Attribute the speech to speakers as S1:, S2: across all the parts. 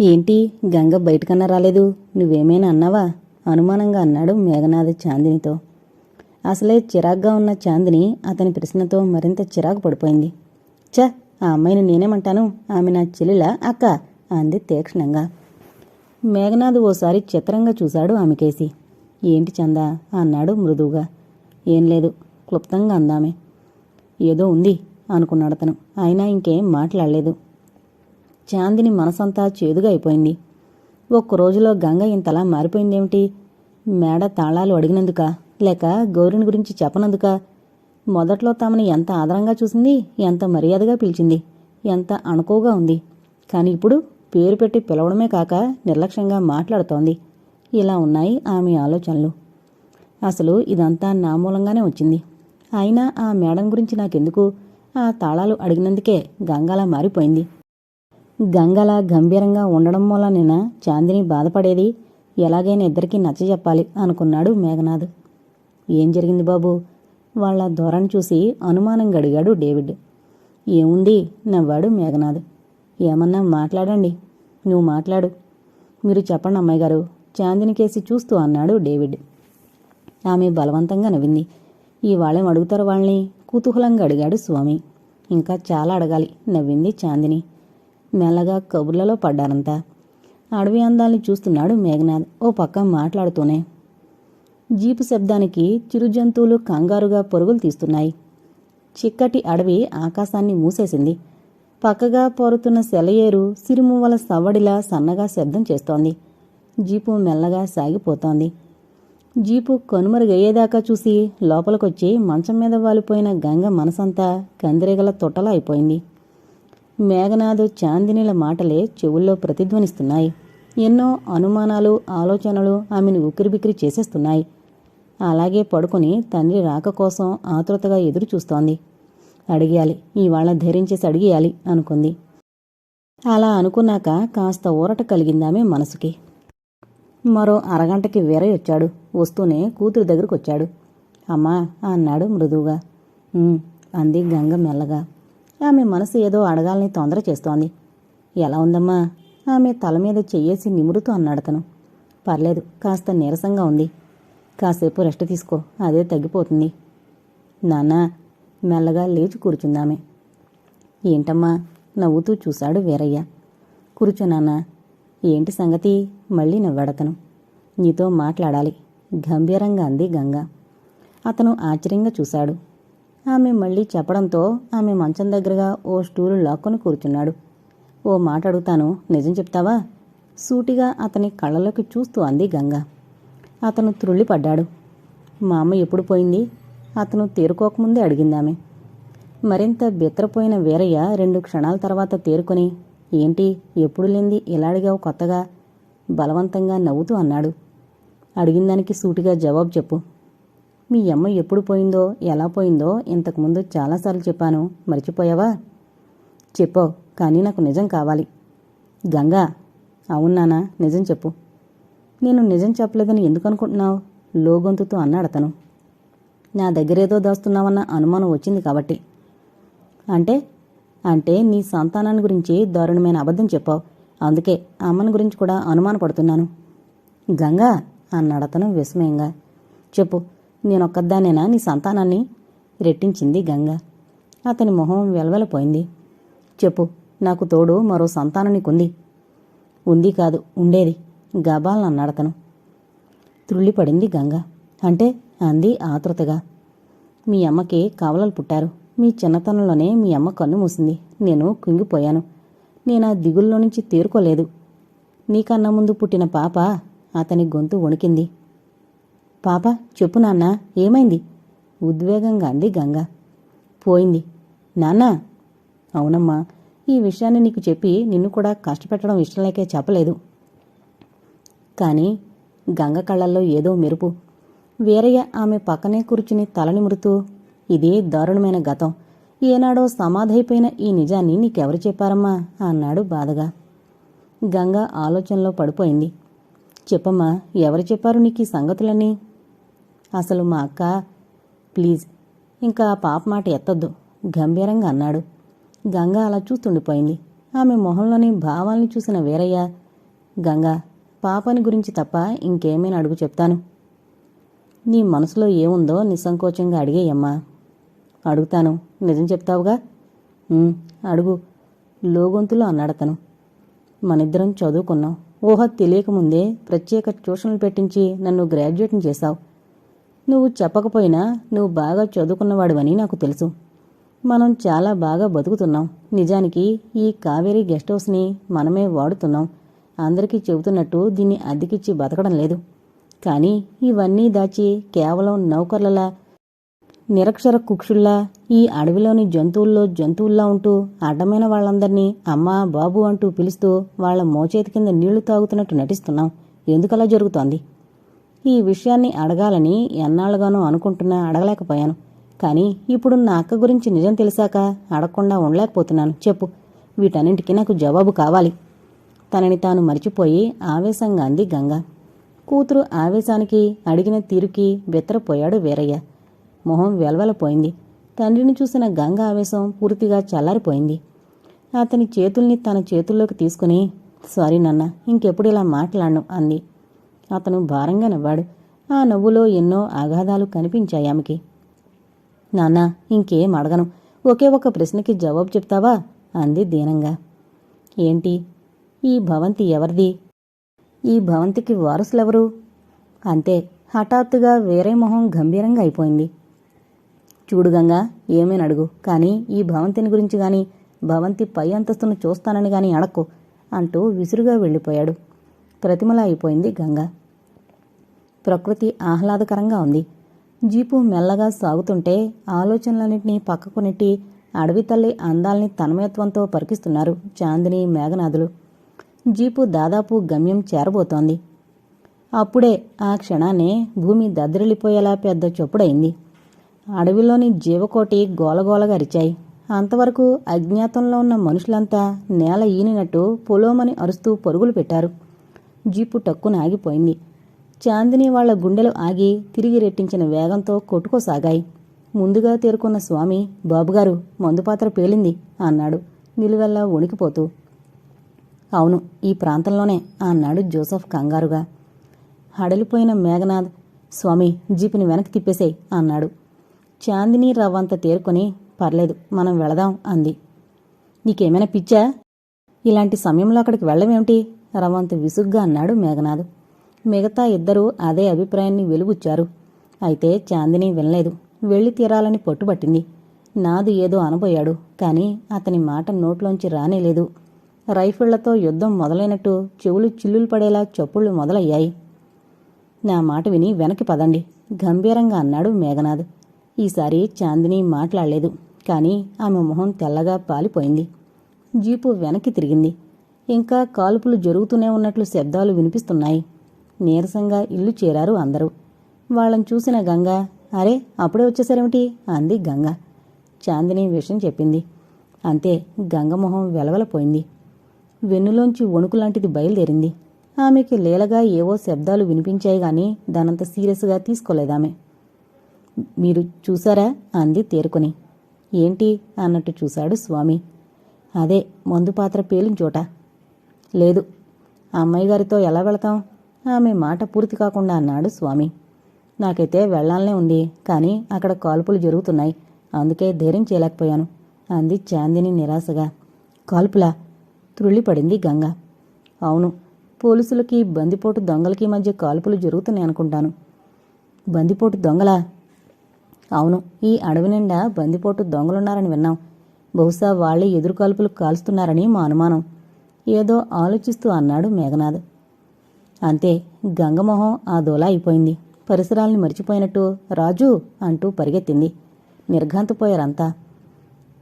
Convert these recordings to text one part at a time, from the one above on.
S1: ఏంటి గంగ బయటకన్నా రాలేదు. నువ్వేమైనా అన్నావా? అనుమానంగా అన్నాడు మేఘనాథ్ చాందినితో. అసలే చిరాగ్గా ఉన్న చాందిని అతని ప్రశ్నతో మరింత చిరాకు పడిపోయింది. చ ఆ అమ్మాయిని నేనేమంటాను? ఆమె నా చెల్లెల? అక్క అంది తీక్షణంగా. మేఘనాథ్ ఓసారి చిత్రంగా చూశాడు ఆమెకేసి ఏంటి చందా? అన్నాడు మృదువుగా. ఏం లేదు క్లుప్తంగా అందామే. ఏదో ఉంది అనుకున్నాడు అతను అయినా ఇంకేం మాట్లాడలేదు. చాందిని మనసంతా చేదుగా అయిపోయింది. ఒక్క రోజులో గంగ ఇంతలా మారిపోయిందేమిటి? మేడ తాళాలు అడిగినందుక లేక గౌరిని గురించి చెప్పనందుక? మొదట్లో తమని ఎంత ఆదరంగా చూసింది ఎంత మర్యాదగా పిలిచింది ఎంత అణుకోగా ఉంది. కానీ ఇప్పుడు పేరు పెట్టి పిలవడమే కాక నిర్లక్ష్యంగా మాట్లాడుతోంది. ఇలా ఉన్నాయి ఆమె ఆలోచనలు. అసలు ఇదంతా నా మూలంగానే వచ్చింది. అయినా ఆ మేడం గురించి నాకెందుకు? ఆ తాళాలు అడిగినందుకే గంగలా మారిపోయింది. గంగలా గంభీరంగా ఉండడం వలన చాందిని బాధపడేది ఎలాగైనా ఇద్దరికీ నచ్చజెప్పాలి అనుకున్నాడు మేఘనాథ్. ఏం జరిగింది బాబు? వాళ్ళ ధోరణి చూసి అనుమానంగా అడిగాడు డేవిడ్. ఏముంది? నవ్వాడు మేఘనాథ్. ఏమన్నా మాట్లాడండి. నువ్వు మాట్లాడు. మీరు చెప్పండి అమ్మాయి గారు. చాందిని కేసి చూస్తూ అన్నాడు డేవిడ్. ఆమె బలవంతంగా నవ్వింది. ఇవాళేం అడుగుతారు వాళ్ళని? కుతూహలంగా అడిగాడు స్వామి. ఇంకా చాలా అడగాలి నవ్వింది చాందిని. మెల్లగా కబుర్లలో పడ్డారంతా. అడవి అందాల్ని చూస్తున్నాడు మేఘనాథ్. ఓ పక్క మాట్లాడుతూనే జీపు శబ్దానికి చిరుజంతువులు కంగారుగా పరుగులు తీస్తున్నాయి. చిక్కటి అడవి ఆకాశాన్ని మూసేసింది. పక్కగా పోరుతున్న సెలయేరు సిరుమువ్వల సవ్వడిలా సన్నగా శబ్దం చేస్తోంది. జీపు మెల్లగా సాగిపోతోంది. జీపు కనుమరుగయ్యేదాకా చూసి లోపలికొచ్చి మంచం మీద వాలిపోయిన గంగ మనసంతా కందిరేగల తొట్టలో అయిపోయింది. మేఘనాథ్ చాందినిల మాటలే చెవుల్లో ప్రతిధ్వనిస్తున్నాయి. ఎన్నో అనుమానాలు ఆలోచనలు ఆమెను ఉక్కిరిబిక్కిరి చేసేస్తున్నాయి. అలాగే పడుకొని తండ్రి రాక కోసం ఆతృతగా ఎదురు చూస్తోంది అడిగేయాలి ఇవాళ ధైర్యం అడిగేయాలి అనుకుంది. అలా అనుకున్నాక కాస్త ఊరట కలిగిందామె మనసుకి. మరో అరగంటకి వేరే వచ్చాడు. వస్తూనే కూతురు దగ్గరకు వచ్చాడు అమ్మా అన్నాడు మృదువుగా. అంది గంగ మెల్లగా. ఆమె మనసు ఏదో అడగాలని తొందర చేస్తోంది. ఎలా ఉందమ్మా? ఆమె తల మీద చెయ్యేసి నిమురుతూ అన్నాడతను పర్లేదు కాస్త నీరసంగా ఉంది. కాసేపు రెస్ట్ తీసుకో అదే తగ్గిపోతుంది. నాన్న మెల్లగా లేచి కూర్చుందామె. ఏంటమ్మా? నవ్వుతూ చూశాడు వీరయ్య. కూర్చో నాన్న. ఏంటి సంగతి? మళ్ళీ నవ్వాడతను నీతో మాట్లాడాలి. గంభీరంగా అంది గంగ. అతను ఆశ్చర్యంగా చూశాడు. ఆమె మళ్ళీ చెప్పడంతో ఆమె మంచం దగ్గరగా ఓ స్టూలు లాక్కొని కూర్చున్నాడు. ఓ మాట అడుగుతాను నిజం చెప్తావా? సూటిగా అతని కళ్ళలోకి చూస్తూ అంది గంగ. అతను త్రుళ్ళిపడ్డాడు. మా అమ్మ ఎప్పుడు పోయింది? అతను తేరుకోకముందే అడిగిందామె. మరింత బెత్తరపోయిన వీరయ్య రెండు క్షణాల తర్వాత తేరుకొని ఏంటి ఎప్పుడు లేంది ఇలా అడిగావు కొత్తగా? బలవంతంగా నవ్వుతూ అన్నాడు. అడిగిందానికి సూటిగా జవాబు చెప్పు. మీ అమ్మ ఎప్పుడు పోయిందో ఎలా పోయిందో ఇంతకుముందు చాలాసార్లు చెప్పాను. మర్చిపోయావా? చెప్పో కానీ నాకు నిజం కావాలి. గంగా అవునానా నిజం చెప్పు. నేను నిజం చెప్పలేదని ఎందుకు అనుకుంటున్నావు? లోగొంతుతో అన్నాడతను నా దగ్గరేదో దాస్తున్నావన్న అనుమానం వచ్చింది కాబట్టి. అంటే? అంటే నీ సంతానాన్ని గురించి దారుణమైన అబద్ధం చెప్పావు. అందుకే అమ్మని గురించి కూడా అనుమానపడుతున్నాను. గంగా అన్నాడతను విస్మయంగా. చెప్పు నేనొక్కదానేనా నీ సంతానాన్ని రెట్టించింది గంగ. అతని మొహం వెలవెలపోయింది. చెప్పు నాకు తోడు మరో సంతానం నీకుంది. ఉంది కాదు ఉండేది. గబాలనన్నాడతను త్రుళ్ళిపడింది గంగ. అంటే అంది ఆతృతగా. మీ అమ్మకి కవలలు పుట్టారు. మీ చిన్నతనంలోనే మీ అమ్మ కన్ను మూసింది. నేను కుంగిపోయాను నేను ఆ దిగుల్లో నుంచి తేరుకోలేదు. నీకన్నా ముందు పుట్టిన పాప అతని గొంతు వణికింది. పాప చెప్పు నాన్న ఏమైంది? ఉద్వేగంగా అంది గంగ. పోయింది. నాన్న! అవునమ్మా ఈ విషయాన్ని నీకు చెప్పి నిన్ను కూడా కష్టపెట్టడం ఇష్టం లేకే చెప్పలేదు. కానీ గంగ కళ్ళల్లో ఏదో మెరుపు. వీరయ్య ఆమె పక్కనే కూర్చుని తలనిమురుతూ ఇది దారుణమైన గతం. ఏనాడో సమాధైపోయిన ఈ నిజాన్ని నీకెవరు చెప్పారమ్మా? అన్నాడు బాధగా. గంగ ఆలోచనలో పడిపోయింది. చెప్పమ్మా ఎవరు చెప్పారు నీకు ఈ సంగతులన్నీ? అసలు మా అక్క ప్లీజ్ ఇంకా పాప మాట ఎత్తద్దు గంభీరంగా అన్నాడు. గంగ అలా చూస్తుండిపోయింది. ఆమె మొహంలోని భావాల్ని చూసిన వీరయ్య గంగా పాపని గురించి తప్ప ఇంకేమైనా అడుగు చెప్తాను. నీ మనసులో ఏముందో నిస్సంకోచంగా అడిగేయమ్మా. అడుగుతాను నిజం చెప్తావుగా? అడుగు లోగొంతులో అన్నాడతను. మనిద్దరం చదువుకున్నాం. ఊహ తెలియకముందే ప్రత్యేక ట్యూషన్లు పెట్టించి నన్ను గ్రాడ్యుయేట్ని చేశావు. నువ్వు చెప్పకపోయినా నువ్వు బాగా చదువుకున్నవాడువని నాకు తెలుసు. మనం చాలా బాగా బతుకుతున్నాం. నిజానికి ఈ కావేరీ గెస్ట్ హౌస్ని మనమే వాడుతున్నాం. అందరికీ చెబుతున్నట్టు దీన్ని అద్దెకిచ్చి బతకడం లేదు. కానీ ఇవన్నీ దాచి కేవలం నౌకర్లలా నిరక్షర కుక్షుల్లా ఈ అడవిలోని జంతువుల్లో జంతువుల్లా ఉంటూ అడ్డమైన వాళ్ళందరినీ అమ్మా బాబు అంటూ పిలుస్తూ వాళ్ళ మోచేతి కింద నీళ్ళు తాగుతున్నట్టు నటిస్తున్నాం. ఎందుకలా జరుగుతోంది? ఈ విషయాన్ని అడగాలని ఎన్నాళ్ళుగానో అనుకుంటున్నా అడగలేకపోయాను. కానీ ఇప్పుడు నా అక్క గురించి నిజం తెలిసాక అడగకుండా ఉండలేకపోతున్నాను. చెప్పు. వీటన్నింటికి నాకు జవాబు కావాలి. తనని తాను మరిచిపోయి ఆవేశంగా అంది గంగ. కూతురు ఆవేశానికి అడిగిన తీరుకి బెత్తరపోయాడు వీరయ్య. మొహం వెలవెలపోయింది. తండ్రిని చూసిన గంగ ఆవేశం పూర్తిగా చల్లారిపోయింది. అతని చేతుల్ని తన చేతుల్లోకి తీసుకుని సారీ నాన్న ఇంకెప్పుడు ఇలా మాట్లాడను అంది. అతను భారంగా నవ్వాడు. ఆ నవ్వులో ఎన్నో అగాధాలు కనిపించాయి ఆమెకి. నాన్నా ఇంకేం అడగను. ఒకే ఒక ప్రశ్నకి జవాబు చెప్తావా? అంది దీనంగా. ఏంటి? ఈ భవంతి ఎవరిది? ఈ భవంతికి వారసులెవరు? అంతే. హఠాత్తుగా వేరే మొహం గంభీరంగా అయిపోయింది. చూడు గంగా ఏమేని అడుగు. కానీ ఈ భవంతిని గురించి గాని భవంతి పై అంతస్తును చూస్తానని గాని అడక్కు అంటూ విసురుగా వెళ్ళిపోయాడు. ప్రతిమల అయిపోయింది గంగ. ప్రకృతి ఆహ్లాదకరంగా ఉంది. జీపు మెల్లగా సాగుతుంటే ఆలోచనలన్నింటినీ పక్కకు నెట్టి అడవి తల్లి అందాల్ని తన్మయత్వంతో పరికిస్తున్నారు చాందిని మేఘనాథులు. జీపు దాదాపు గమ్యం చేరబోతోంది. అప్పుడే ఆ క్షణాన్నే భూమి దద్దరిల్లిపోయేలా పెద్ద చొప్పుడైంది. అడవిలోని జీవకోటి గోలగోలగా అరిచాయి. అంతవరకు అజ్ఞాతంలో ఉన్న మనుషులంతా నేల ఈనినట్టు పొలోమని అరుస్తూ పరుగులు పెట్టారు. జీపు టక్కున ఆగిపోయింది. చాందిని వాళ్ళ గుండెలు ఆగి తిరిగి రెట్టించిన వేగంతో కొట్టుకోసాగాయి. ముందుగా తేరుకున్న స్వామి బాబుగారు మందుపాత్ర పేలింది అన్నాడు నిలువెల్లా వణికిపోతూ. అవును ఈ ప్రాంతంలోనే అన్నాడు జోసఫ్ కంగారుగా. హడలిపోయిన మేఘనాథ్ స్వామి జీపుని వెనక్కి తిప్పేసేయ్ అన్నాడు. చాందిని రవ్వంత తేరుకొని పర్లేదు మనం వెళదాం అంది. నీకేమైనా పిచ్చా? ఇలాంటి సమయంలో అక్కడికి వెళ్ళమేమిటి? రవంత్ విసుగ్గా అన్నాడు మేఘనాథ్. మిగతా ఇద్దరూ అదే అభిప్రాయాన్ని వెలుగుచ్చారు అయితే చాందిని వినలేదు. వెళ్ళి తీరాలని పట్టుబట్టింది. నాదు ఏదో అనబోయాడు కానీ అతని మాట నోట్లోంచి రానేలేదు. రైఫిళ్ళతో యుద్ధం మొదలైనట్టు చెవులు చిల్లులు పడేలా చప్పుళ్ళు మొదలయ్యాయి. నా మాట విని వెనక్కి పదండి గంభీరంగా అన్నాడు మేఘనాథ్. ఈసారి చాందిని మాట్లాడలేదు కానీ ఆమె మొహం తెల్లగా పాలిపోయింది. జీపు వెనక్కి తిరిగింది. ఇంకా కాల్పులు జరుగుతూనే ఉన్నట్లు శబ్దాలు వినిపిస్తున్నాయి. నీరసంగా ఇల్లు చేరారు అందరూ. వాళ్ళని చూసిన గంగ అరే అప్పుడే వచ్చేసారేమిటి? అంది గంగ. చాందిని విషయం చెప్పింది. అంతే గంగ మొహం వెలవెలపోయింది. వెన్నులోంచి వణుకులాంటిది బయలుదేరింది. ఆమెకి లీలగా ఏవో శబ్దాలు వినిపించాయి గాని దానంత సీరియస్గా తీసుకోలేదామె. మీరు చూసారా? అంది తేరుకొని. ఏంటి? అన్నట్టు చూశాడు స్వామి. అదే మందు పాత్ర పేలిన చోట. లేదు. ఆ అమ్మాయి గారితో ఎలా వెళతాం? ఆమె మాట పూర్తి కాకుండా అన్నాడు స్వామి. నాకైతే వెళ్ళాలనే ఉంది కానీ అక్కడ కాల్పులు జరుగుతున్నాయి. అందుకే ధైర్యం చేయలేకపోయాను అంది చాందిని నిరాశగా. కాల్పులా? త్రుళ్ళిపడింది గంగ. అవును పోలీసులకి బందిపోటు దొంగలకి మధ్య కాల్పులు జరుగుతున్నాయి అనుకుంటాను. బందిపోటు దొంగలా? అవును ఈ అడవి నిండా బందిపోటు దొంగలున్నారని విన్నాం. బహుశా వాళ్ళే ఎదురు కాల్పులు కాల్స్తున్నారని మా అనుమానం. ఏదో ఆలోచిస్తూ అన్నాడు మేఘనాథ్. అంతే గంగమొహం ఆ దోలా అయిపోయింది. పరిసరాల్ని మర్చిపోయినట్టు రాజు అంటూ పరిగెత్తింది. నిర్ఘాంతపోయారంతా.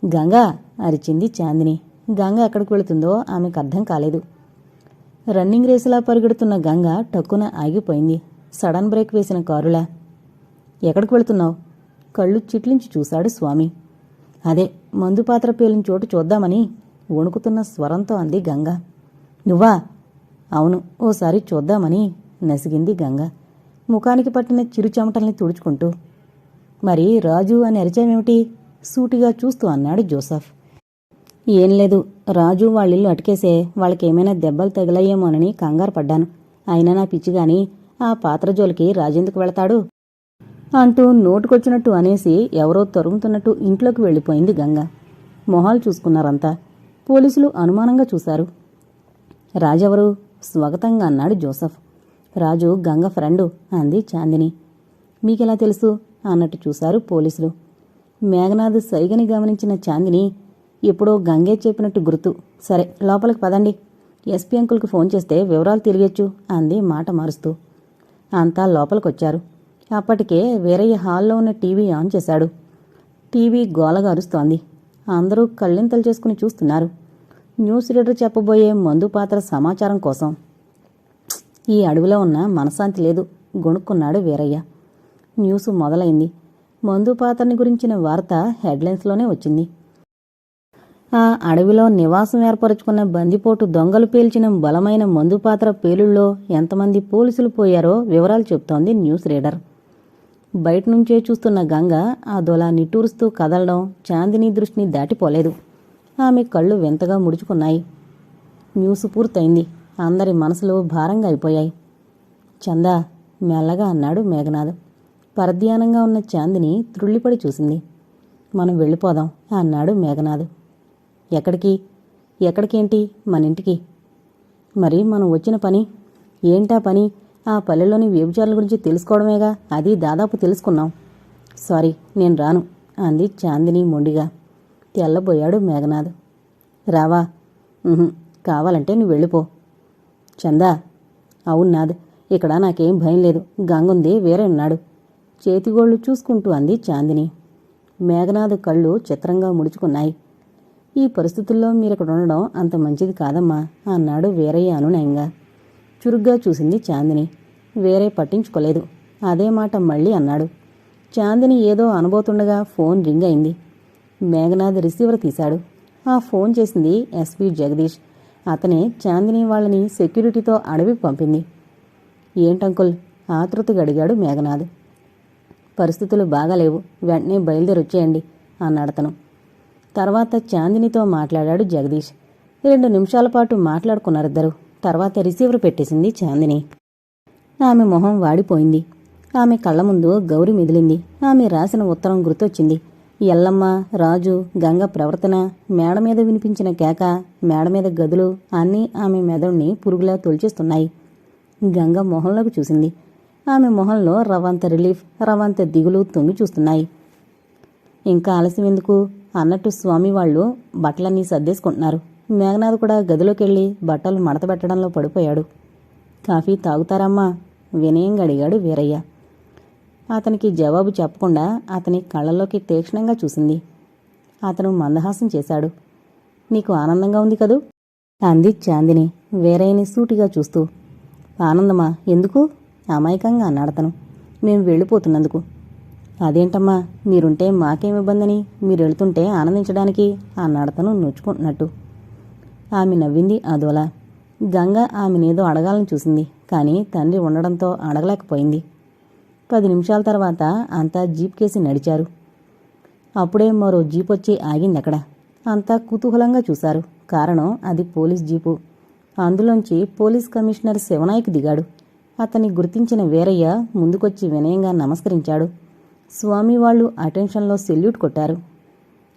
S1: గంగా అరిచింది చాందిని. గంగ ఎక్కడికి వెళుతుందో ఆమెకు అర్థం కాలేదు. రన్నింగ్ రేసులా పరిగెడుతున్న గంగ టక్కున ఆగిపోయింది. సడన్ బ్రేక్ వేసిన కారులా. ఎక్కడికి వెళుతున్నావు? కళ్ళు చిట్లించి చూశాడు స్వామి. అదే మందు పాత్ర పేలిన చోటు చూద్దామని వణుకుతున్న స్వరంతో అంది గంగ. నువ్వా? అవును ఓసారి చూద్దామని నసిగింది గంగ. ముఖానికి పట్టిన చిరు చెమటల్ని తుడుచుకుంటూ. మరి రాజు అని అరిచామేమిటి? సూటిగా చూస్తూ అన్నాడు జోసఫ్. ఏం లేదు రాజు వాళ్ళిల్లు అటుకేసే వాళ్ళకేమైనా దెబ్బలు తగిలయ్యేమోనని కంగారు పడ్డాను. అయినా నా పిచ్చిగాని ఆ పాత్ర జోలికి రాజెందుకు వెళతాడు? అంటూ నోటుకొచ్చినట్టు అనేసి ఎవరో తరుముతున్నట్టు ఇంట్లోకి వెళ్ళిపోయింది గంగ. మొహాలు చూసుకున్నారంతా. పోలీసులు అనుమానంగా చూశారు. రాజెవరు? స్వాగతంగా అన్నాడు జోసఫ్. రాజు గంగ ఫ్రెండు అంది చాందిని. మీకెలా తెలుసు? అన్నట్టు చూశారు పోలీసులు. మేఘనాథ్ సరిగని గమనించిన చాందిని ఎప్పుడో గంగే చెప్పినట్టు గుర్తు. సరే లోపలికి పదండి. ఎస్పీ అంకుల్కి ఫోన్ చేస్తే వివరాలు తెలియొచ్చు అంది మాట మారుస్తూ. అంతా లోపలికొచ్చారు. అప్పటికే వేరయ్య హాల్లో ఉన్న టీవీ ఆన్ చేశాడు. టీవీ గోలగా అరుస్తోంది అందరూ కళ్ళింతలు చేసుకుని చూస్తున్నారు. న్యూస్ రీడర్ చెప్పబోయే మందు పాత్ర సమాచారం కోసం. ఈ అడవిలో ఉన్న మనశాంతి లేదు. గొణుక్కున్నాడు వీరయ్య. న్యూస్ మొదలైంది. మందు పాత్రని గురించిన వార్త హెడ్లైన్స్లోనే వచ్చింది. ఆ అడవిలో నివాసం ఏర్పరచుకున్న బందిపోటు దొంగలు పేల్చిన బలమైన మందు పాత్ర పేలుళ్ళలో ఎంతమంది పోలీసులు పోయారో వివరాలు చెప్తోంది న్యూస్ రీడర్. బయట నుంచే చూస్తున్న గంగ ఆ దొల నిట్టూరుస్తూ కదలడం చాందిని దృష్టిని దాటిపోలేదు. ఆమె కళ్ళు వింతగా ముడుచుకున్నాయి. న్యూస్ పూర్తయింది. అందరి మనసులు భారంగా అయిపోయాయి. చందా మెల్లగా అన్నాడు మేఘనాథ్. పరధ్యానంగా ఉన్న చాందిని త్రుళ్ళిపడి చూసింది. మనం వెళ్ళిపోదాం అన్నాడు మేఘనాథ్. ఎక్కడికి? ఎక్కడికేంటి? మన ఇంటికి మరి మనం వచ్చిన పని? ఏంటా పని? ఆ పల్లెలోని వ్యభిచారుల గురించి తెలుసుకోవడమేగా? అది దాదాపు తెలుసుకున్నాం. సారీ నేను రాను అంది చాందిని మొండిగా. తెల్లబోయాడు మేఘనాథ్. రావా? కావాలంటే నువ్వు వెళ్ళిపో. చందా? అవును ఇక్కడ నాకేం భయం లేదు. గంగుంది వేరే ఉన్నాడు. చేతిగోళ్ళు చూసుకుంటూ అంది చాందిని. మేఘనాథ్ కళ్ళు చిత్రంగా ముడుచుకున్నాయి. ఈ పరిస్థితుల్లో మీరిక్కడ ఉండడం అంత మంచిది కాదమ్మా అన్నాడు వీరయ్య అనునయంగా. చురుగ్గా చూసింది చాందిని. వేరే పట్టించుకోలేదు. అదే మాట మళ్ళీ అన్నాడు. చాందిని ఏదో అనబోతుండగా ఫోన్ రింగ్ అయింది. మేఘనాథ్ రిసీవర్ తీశాడు. ఆ ఫోన్ చేసింది ఎస్పీ జగదీష్. అతనే చాందిని వాళ్ళని సెక్యూరిటీతో అడవికి పంపింది. ఏంటంకుల్ ఆతృతగా అడిగాడు మేఘనాథ్. పరిస్థితులు బాగాలేవు. వెంటనే బయలుదేరొచ్చేయండి అన్నాడతను తర్వాత చాందినితో మాట్లాడాడు జగదీష్. రెండు నిమిషాల పాటు మాట్లాడుకున్నారిద్దరు తర్వాత రిసీవర్ పెట్టేసింది చాందిని. ఆమె మొహం వాడిపోయింది. ఆమె కళ్ళ ముందు గౌరి మిదిలింది. ఆమె రాసిన ఉత్తరం గుర్తొచ్చింది. ఎల్లమ్మ రాజు గంగ ప్రవర్తన మేడ మీద వినిపించిన కేక మేడ మీద గదులు అన్నీ ఆమె మెదడుని పురుగులా తొలిచేస్తున్నాయి. గంగ మొహంలోకి చూసింది. ఆమె మొహంలో రవంత రిలీఫ్ రవంత దిగులు తొంగి చూస్తున్నాయి. ఇంకా ఆలస్యం ఎందుకు? అన్నట్టు స్వామి వాళ్ళు బట్టలన్నీ సర్దేసుకుంటున్నారు. మేఘనాథ్ కూడా గదిలోకి వెళ్ళి బట్టలు మడత పెట్టడంలో పడిపోయాడు. కాఫీ తాగుతారమ్మా వినయంగా అడిగాడు వీరయ్య. అతనికి జవాబు చెప్పకుండా అతని కళ్ళల్లోకి తీక్షణంగా చూసింది. అతను మందహాసం చేశాడు. నీకు ఆనందంగా ఉంది కదూ? అంది చాందిని వీరయ్యని సూటిగా చూస్తూ. ఆనందమా ఎందుకు? అమాయకంగా అన్నాడతను మేము వెళ్ళిపోతున్నందుకు. అదేంటమ్మా మీరుంటే మాకేం ఇబ్బందని మీరు వెళ్తుంటే ఆనందించడానికి అన్నాడతను నొచ్చుకుంటున్నట్టు. ఆమె నవ్వింది అదోలా గంగ ఆమెనేదో అడగాలని చూసింది కానీ తండ్రి ఉండడంతో అడగలేకపోయింది. పది నిమిషాల తర్వాత అంతా జీప్ కేసి నడిచారు. అప్పుడే మరో జీప్ వచ్చి ఆగింది అక్కడ. అంతా కుతూహలంగా చూశారు. కారణం అది పోలీస్ జీపు. అందులోంచి పోలీస్ కమిషనర్ శివనాయక్ దిగాడు. అతన్ని గుర్తించిన వీరయ్య ముందుకొచ్చి వినయంగా నమస్కరించాడు. స్వామి వాళ్ళు అటెన్షన్లో సెల్యూట్ కొట్టారు.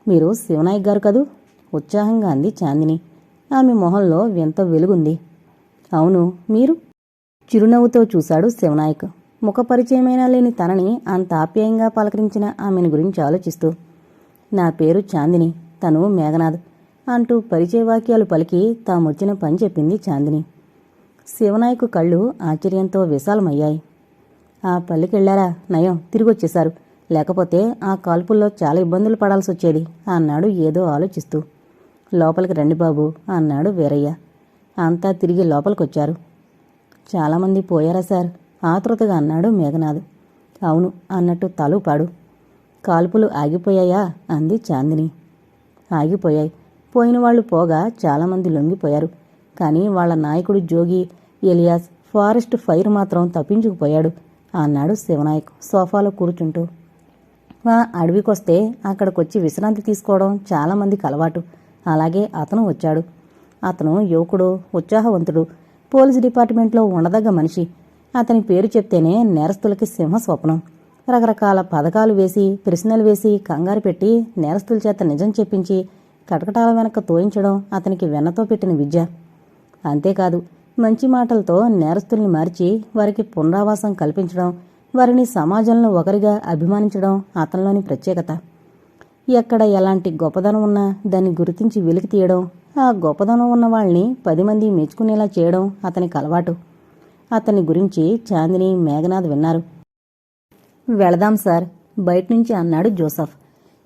S1: మీరు శివనాయక్ గారు కదూ? ఉత్సాహంగా అంది చాందిని. ఆమె మొహంలో వింత వెలుగుంది. అవును మీరు? చిరునవ్వుతో చూశాడు శివనాయక్. ముఖపరిచయమైనా లేని తనని అంత ఆప్యాయంగా పలకరించిన ఆమెను గురించి ఆలోచిస్తూ నా పేరు చాందిని తను మేఘనాథ్ అంటూ పరిచయ వాక్యాలు పలికి తామొచ్చిన పని చెప్పింది చాందిని. శివనాయకు కళ్ళు ఆశ్చర్యంతో విశాలమయ్యాయి. ఆ పల్లికెళ్ళారా నయం తిరిగొచ్చేశారు. లేకపోతే ఆ కాల్పుల్లో చాలా ఇబ్బందులు పడాల్సి వచ్చేది అన్నాడు ఏదో ఆలోచిస్తూ. లోపలికి రండి బాబు అన్నాడు వీరయ్య. అంతా తిరిగి లోపలికొచ్చారు. చాలామంది పోయారా సార్? ఆతృతగా అన్నాడు మేఘనాథ్. అవును అన్నట్టు తలూపాడు. కాల్పులు ఆగిపోయాయా? అంది చాందిని. ఆగిపోయాయి. పోయిన వాళ్ళు పోగా చాలామంది లొంగిపోయారు. కానీ వాళ్ళ నాయకుడు జోగి ఎలియాస్ ఫారెస్ట్ ఫైర్ మాత్రం తప్పించుకుపోయాడు అన్నాడు శివనాయక్ సోఫాలో కూర్చుంటూ. ఆ అడవికొస్తే అక్కడికొచ్చి విశ్రాంతి తీసుకోవడం చాలామందికి అలవాటు. అలాగే అతను వచ్చాడు. అతను యువకుడు ఉత్సాహవంతుడు పోలీస్ డిపార్ట్మెంట్లో ఉండదగ్గ మనిషి. అతని పేరు చెప్తేనే నేరస్తులకి సింహ స్వప్నం రకరకాల పథకాలు వేసి ప్రశ్నలు వేసి కంగారు పెట్టి నేరస్తుల చేత నిజం చెప్పించి కటకటాల వెనక తోయించడం అతనికి వెన్నతో పెట్టిన విద్య. అంతేకాదు మంచి మాటలతో నేరస్తుల్ని మార్చి వారికి పునరావాసం కల్పించడం వారిని సమాజంలో ఒకరిగా అభిమానించడం అతనిలోని ప్రత్యేకత. ఎక్కడ ఎలాంటి గొప్పదనం ఉన్నా దాన్ని గుర్తించి వెలికి తీయడం ఆ గొప్పదనం ఉన్న వాళ్ళని పది మంది మెచ్చుకునేలా చేయడం అతనికి అలవాటు. అతని గురించి చాందిని మేఘనాథ్ విన్నారు. వెళదాం సార్ బయట నుంచి అన్నాడు జోసఫ్.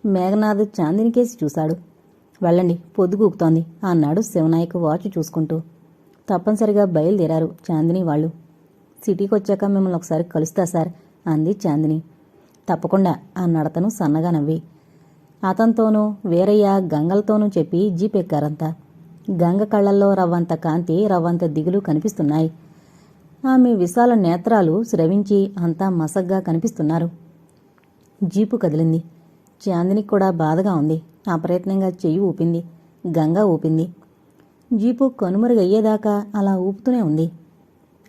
S1: మేఘనాథ్ చాందిని కేసి చూశాడు. వెళ్ళండి పొద్దుగూకుతోంది అన్నాడు శివనాయక్ వాచ్ చూసుకుంటూ. తప్పనిసరిగా బయలుదేరారు చాందిని వాళ్ళు. సిటీకి వచ్చాక మిమ్మల్ని ఒకసారి కలుస్తా సార్ అంది చాందిని. తప్పకుండా అన్నాడతను సన్నగా నవ్వి. అతనితోనూ వేరయ్య గంగలతోనూ చెప్పి జీప్ గంగ కళ్ళల్లో రవ్వంత కాంతి రవ్వంత దిగులు కనిపిస్తున్నాయి. ఆమె విశాల నేత్రాలు స్రవించి అంతా మసగ్గా కనిపిస్తున్నారు. జీపు కదిలింది. చాందినికి కూడా బాధగా ఉంది. అప్రయత్నంగా చెయ్యి ఊపింది. గంగ ఊపింది. జీపు కనుమరుగయ్యేదాకా అలా ఊపుతూనే ఉంది.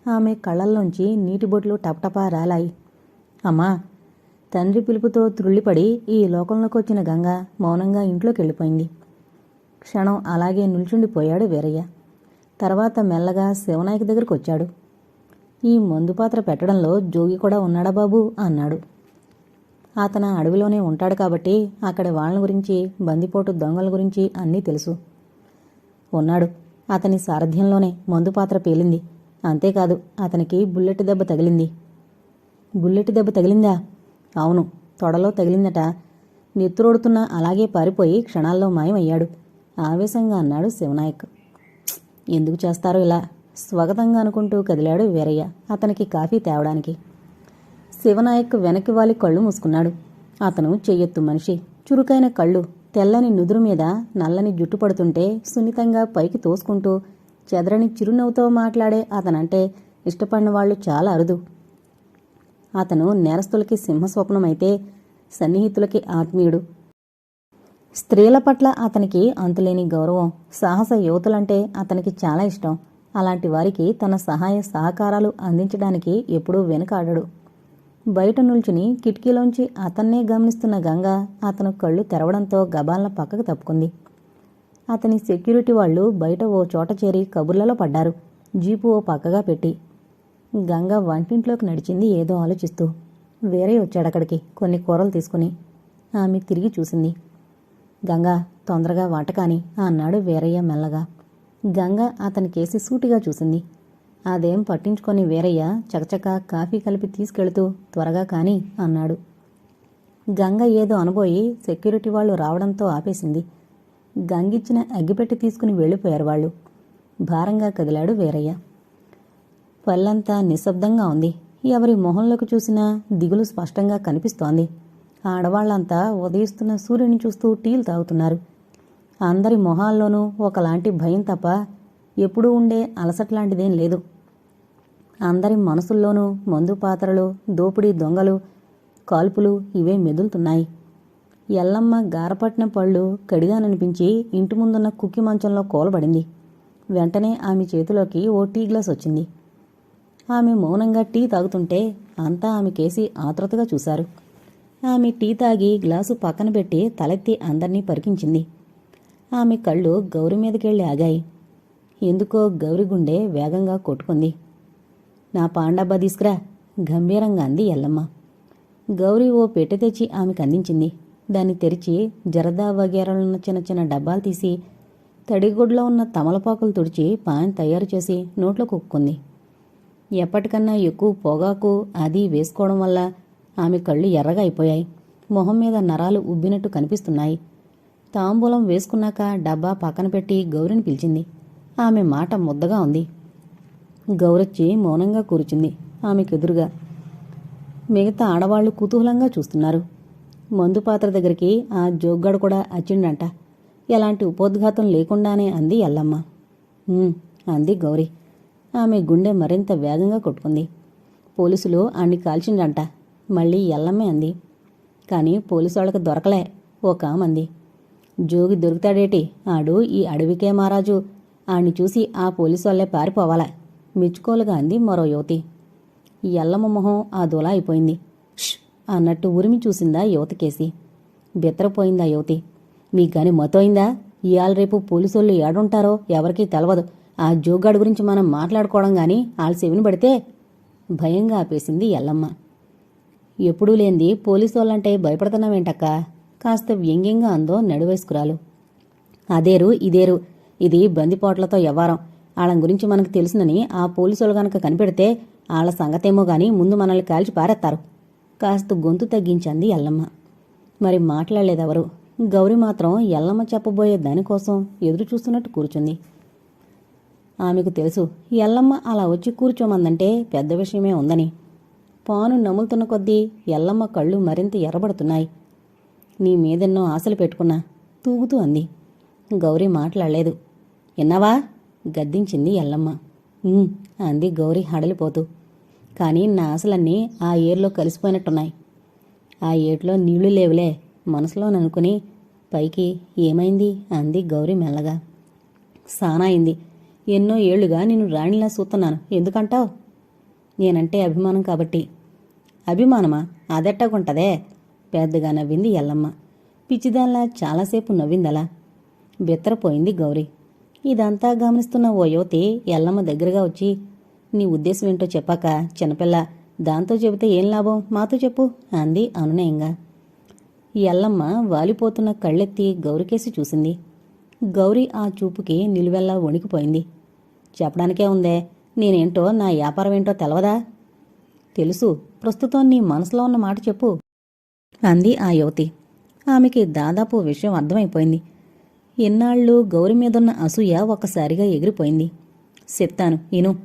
S1: ఆమె కళ్ళల్లోంచి నీటి బొట్లు టపటపా రాలాయి. అమ్మా తండ్రి పిలుపుతో త్రుళ్ళిపడి ఈ లోకంలోకి వచ్చిన గంగ మౌనంగా ఇంట్లోకి వెళ్ళిపోయింది క్షణం అలాగే నిల్చుండిపోయాడు వీరయ్య. తర్వాత మెల్లగా శివనాయక దగ్గరికి వచ్చాడు ఈ మందు పాత్ర పెట్టడంలో జోగి కూడా ఉన్నాడా బాబు? అన్నాడు. అతను అడవిలోనే ఉంటాడు కాబట్టి అక్కడి వాళ్ళ గురించి బందిపోటు దొంగల గురించి అన్నీ తెలుసు. ఉన్నాడు. అతని సారథ్యంలోనే మందు పాత్ర పేలింది. అంతేకాదు అతనికి బుల్లెట్ దెబ్బ తగిలింది. బుల్లెట్ దెబ్బ తగిలిందా? అవును తొడలో తగిలిందట. నెత్తురోడుతున్నా అలాగే పారిపోయి క్షణాల్లో మాయమయ్యాడు. ఆవేశంగా అన్నాడు శివనాయక్. ఎందుకు చేస్తారో ఇలా? స్వాగతంగా అనుకుంటూ కదిలాడు వీరయ్య అతనికి కాఫీ తేవడానికి. శివనాయక్ వెనక్కి వాలి కళ్ళు మూసుకున్నాడు. అతను చెయ్యొత్తు మనిషి. చురుకైన కళ్ళు తెల్లని నుదురు మీద నల్లని జుట్టు పడుతుంటే సున్నితంగా పైకి తోసుకుంటూ చెదరని చిరునవ్వుతో మాట్లాడే అతనంటే ఇష్టపడిన వాళ్ళు చాలా అరుదు. అతను నేరస్తులకి సింహస్వప్నమైతే సన్నిహితులకి ఆత్మీయుడు. స్త్రీల పట్ల అతనికి అంతులేని గౌరవం సాహస యువతులంటే అతనికి చాలా ఇష్టం. అలాంటి వారికి తన సహాయ సహకారాలు అందించడానికి ఎప్పుడూ వెనుకాడడు. బయట నిల్చుని కిటికీలోంచి అతన్నే గమనిస్తున్న గంగ అతను కళ్ళు తెరవడంతో గబాలన పక్కకు తప్పుకుంది. అతని సెక్యూరిటీ వాళ్ళు బయట ఓ చోట చేరి కబుర్లలో పడ్డారు. జీపు ఓ పక్కగా పెట్టి గంగ వంటింట్లోకి నడిచింది ఏదో ఆలోచిస్తూ. వేరే వచ్చాడక్కడికి కొన్ని కూరలు తీసుకుని. ఆమె తిరిగి చూసింది. గంగా తొందరగా వంటకాని అన్నాడు వీరయ్య మెల్లగా. గంగ అతనికేసి సూటిగా చూసింది. అదేం పట్టించుకొని వీరయ్య చకచక కాఫీ కలిపి తీసుకెళుతూ త్వరగా కాని అన్నాడు. గంగ ఏదో అనుబోయి సెక్యూరిటీ వాళ్ళు రావడంతో ఆపేసింది. గంగిచ్చిన అగ్గిపెట్టి తీసుకుని వెళ్ళిపోయారు వాళ్ళు. భారంగా కదిలాడు వీరయ్య. పల్లంతా నిశ్శబ్దంగా ఉంది. ఎవరి మొహంలోకి చూసినా దిగులు స్పష్టంగా కనిపిస్తోంది. ఆడవాళ్ళంతా ఉదయిస్తున్న సూర్యుని చూస్తూ టీలు తాగుతున్నారు. అందరి మొహాల్లోనూ ఒకలాంటి భయం తప్ప ఎప్పుడూ ఉండే అలసట్లాంటిదేం లేదు. అందరి మనసుల్లోనూ మందు పాత్రలు దోపిడీ దొంగలు కాల్పులు ఇవే మెదులుతున్నాయి. ఎల్లమ్మ గారపట్టిన పళ్ళు కడిగాననిపించి ఇంటి ముందున్న కుక్కి మంచంలో కోలబడింది. వెంటనే ఆమె చేతిలోకి ఓ టీ గ్లాస్ వచ్చింది. ఆమె మౌనంగా టీ తాగుతుంటే అంతా ఆమె కేసి ఆతృతగా చూశారు. ఆమె టీ తాగి గ్లాసు పక్కన పెట్టి తలెత్తి అందర్నీ పరికించింది. ఆమె కళ్ళు గౌరి మీదకెళ్ళి ఆగాయి. ఎందుకో గౌరి గుండె వేగంగా కొట్టుకుంది. నా పాండబ్బా తీసుకురా గంభీరంగా అంది ఎల్లమ్మ. గౌరీ ఓ పెట్టె తెచ్చి ఆమెకు అందించింది. దాన్ని తెరిచి జరదా వగేరాలున్న చిన్న చిన్న డబ్బాలు తీసి తడిగుడ్లో ఉన్న తమలపాకులు తుడిచి పాన్ తయారు చేసి నోట్లో కుక్కుంది ఎప్పటికన్నా ఎక్కువ పొగాకు అది వేసుకోవడం వల్ల ఆమె కళ్ళు ఎర్రగా అయిపోయాయి. మొహం మీద నరాలు ఉబ్బినట్టు కనిపిస్తున్నాయి. తాంబూలం వేసుకున్నాక డబ్బా పక్కన పెట్టి గౌరిని పిలిచింది. ఆమె మాట ముద్దగా ఉంది. గౌరొచ్చి మౌనంగా కూర్చుంది. ఆమెకెదురుగా మిగతా ఆడవాళ్ళు కుతూహలంగా చూస్తున్నారు. మందు పాత్ర దగ్గరికి ఆ జోగ్గాడు కూడా వచ్చిండంట ఎలాంటి ఉపోద్ఘాతం లేకుండానే అంది ఎల్లమ్మ. అంది గౌరీ. ఆమె గుండె మరింత వేగంగా కొట్టుకుంది. పోలీసులు ఆణ్ణి కాల్చిండంట మళ్ళీ ఎల్లమ్మే అంది. కానీ పోలీసు వాళ్ళకి దొరకలే ఒక మంది జోగి దొరుకుతాడేటి? ఆడు ఈ అడవికే మహారాజు. ఆడిని చూసి ఆ పోలీసు వాళ్ళే పారిపోవాలా? మెచ్చుకోలుగా అంది మరో యువతి. ఈ ఎల్లమ్మ మొహం ఆ దొలా అయిపోయింది. ష్ అన్నట్టు ఉరిమి చూసిందా యువతకేసి బెత్తరపోయిందా యువతి. మీకు గాని మతోయిందా? ఇవాళ రేపు పోలీసోళ్ళు ఏడుంటారో ఎవరికీ తెలవదు. ఆ జోగాడు గురించి మనం మాట్లాడుకోవడం గాని వాళ్ళ చెవిని పడితే భయంగా ఆపేసింది ఎల్లమ్మ. ఎప్పుడూ లేంది పోలీసోళ్ళంటే భయపడుతున్నావేంటక్క? కాస్త వ్యంగ్యంగా అందో నడువేసుకురాలు. అదేరు ఇదేరు ఇది బందిపోట్లతో వ్యవహారం. వాళ్ళ గురించి మనకు తెలుసునని ఆ పోలీసులు గనక కనిపెడితే వాళ్ళ సంగతేమో గాని ముందు మనల్ని కాల్చి పారేస్తారు కాస్త గొంతు తగ్గించింది ఎల్లమ్మ. మరి మాట్లాడలేదెవరు? గౌరి మాత్రం ఎల్లమ్మ చెప్పబోయే దానికోసం ఎదురు చూస్తున్నట్టు కూర్చుంది. ఆమెకు తెలుసు. ఎల్లమ్మ అలా వచ్చి కూర్చోమందంటే పెద్ద విషయమే ఉందని. పాను నములుతున్న కొద్దీ ఎల్లమ్మ కళ్ళు మరింత ఎర్రబడుతున్నాయి. నీ మీదెన్నో ఆశలు పెట్టుకున్నా తూగుతూ అంది. గౌరీ మాట్లాడలేదు. విన్నావా గద్దించింది ఎల్లమ్మ. అంది గౌరీ హడలిపోతూ. కానీ నా ఆశలన్నీ ఆ ఏరులో కలిసిపోయినట్టున్నాయి. ఆ ఏటిలో నీళ్ళు లేవులే. మనసులోననుకుని పైకి ఏమైంది? అంది గౌరీ మెల్లగా. సానా అయింది. ఎన్నో ఏళ్ళుగా నేను రాణిలా చూస్తున్నాను ఎందుకంటావు? నేనంటే అభిమానం కాబట్టి. అభిమానమా? అదెట్టగుంటదే పెద్దగా నవ్వింది ఎల్లమ్మ. పిచ్చిదాల్లా చాలాసేపు నవ్విందలా. బెత్తరపోయింది గౌరీ. ఇదంతా గమనిస్తున్న ఓ యువతి ఎల్లమ్మ దగ్గరగా వచ్చి నీ ఉద్దేశం ఏంటో చెప్పాక చిన్నపిల్ల దాంతో చెబితే ఏం లాభం? మాతో చెప్పు అంది అనునయంగా. ఎల్లమ్మ వాలిపోతున్న కళ్ళెత్తి గౌరికేసి చూసింది. గౌరి ఆ చూపుకి నిలువెల్లా వణికిపోయింది. చెప్పడానికే ఉందే. నేనేంటో నా వ్యాపారం ఏంటో తెలవదా? తెలుసు. ప్రస్తుతం నీ మనసులో ఉన్న మాట చెప్పు. అంది ఆ యువతి. ఆమెకి దాదాపు విషయం అర్థమైపోయింది. ఎన్నాళ్ళు గౌరి మీదున్న అసూయ ఒక్కసారిగా ఎగిరిపోయింది. చెప్తాను ఇను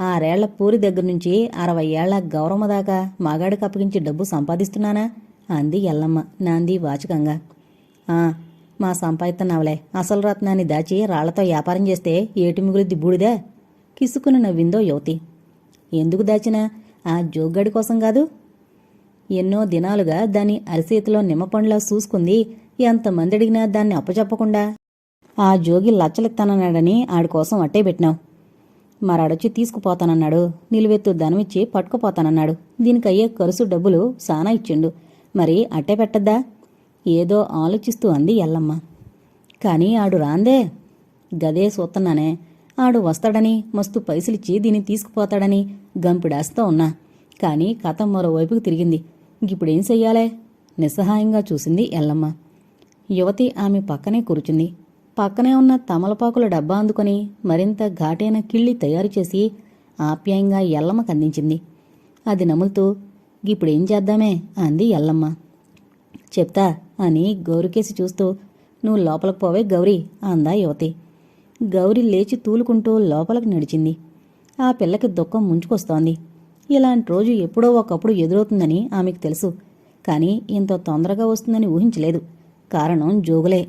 S1: ఆరేళ్ళ పూరి దగ్గర నుంచి అరవై ఏళ్ళ గౌరమ్మ దాకా మగాడికి అప్పగించి డబ్బు సంపాదిస్తున్నానా? అంది ఎల్లమ్మ నాంది వాచకంగా. మా సంపాదిస్తున్నావులే అసలు రత్నాన్ని దాచి రాళ్ళతో వ్యాపారం చేస్తే ఏటి మిగులుద్ది బూడిదే కిసుకుని నవ్విందో యువతి. ఎందుకు దాచినా? ఆ జోగ్గడి కోసం కాదు. ఎన్నో దినాలుగా దాని అరిసేతిలో నిమ్మపండ్లా చూసుకుంది ఎంతమంది అడిగినా దాన్ని అప్పచెప్పకుండా. ఆ జోగి లచ్చలెత్తానన్నాడని ఆడికోసం అట్టే పెట్టినావు. మరాడొచ్చి తీసుకుపోతానన్నాడు. నిలువెత్తు ధనమిచ్చి పట్టుకుపోతానన్నాడు. దీనికయ్యే ఖర్చు డబ్బులు సానా ఇచ్చిండు. మరి అట్టే పెట్టద్దా? ఏదో ఆలోచిస్తూ అంది ఎల్లమ్మ. కానీ ఆడు రాందే. గదే సూత్తన్నానే. ఆడు వస్తాడని మస్తు పైసలిచ్చి దీన్ని తీసుకుపోతాడని గంపిడాస్తా ఉన్నా. కానీ కథ మరోవైపుకు తిరిగింది. ఇప్పుడేం చెయ్యాలే? నిస్సహాయంగా చూసింది ఎల్లమ్మ. యువతి ఆమె పక్కనే కూర్చుంది. పక్కనే ఉన్న తమలపాకుల డబ్బా అందుకొని మరింత ఘాటైన కిళ్ళి తయారు చేసి ఆప్యాయంగా ఎల్లమ్మకు అందించింది. అది నములుతూ ఇప్పుడేం చేద్దామే? అంది ఎల్లమ్మ. చెప్తా అని గౌరికేసి చూస్తూ నువ్వు లోపలికి పోవే గౌరీ అందా యువతి. గౌరి లేచి తూలుకుంటూ లోపలికి నడిచింది. ఆ పిల్లకి దుఃఖం ముంచుకొస్తోంది. ఇలాంటి రోజు ఎప్పుడో ఒకప్పుడు ఎదురవుతుందని ఆమెకు తెలుసు. కానీ ఇంత తొందరగా వస్తుందని ఊహించలేదు. కారణం జోగులే.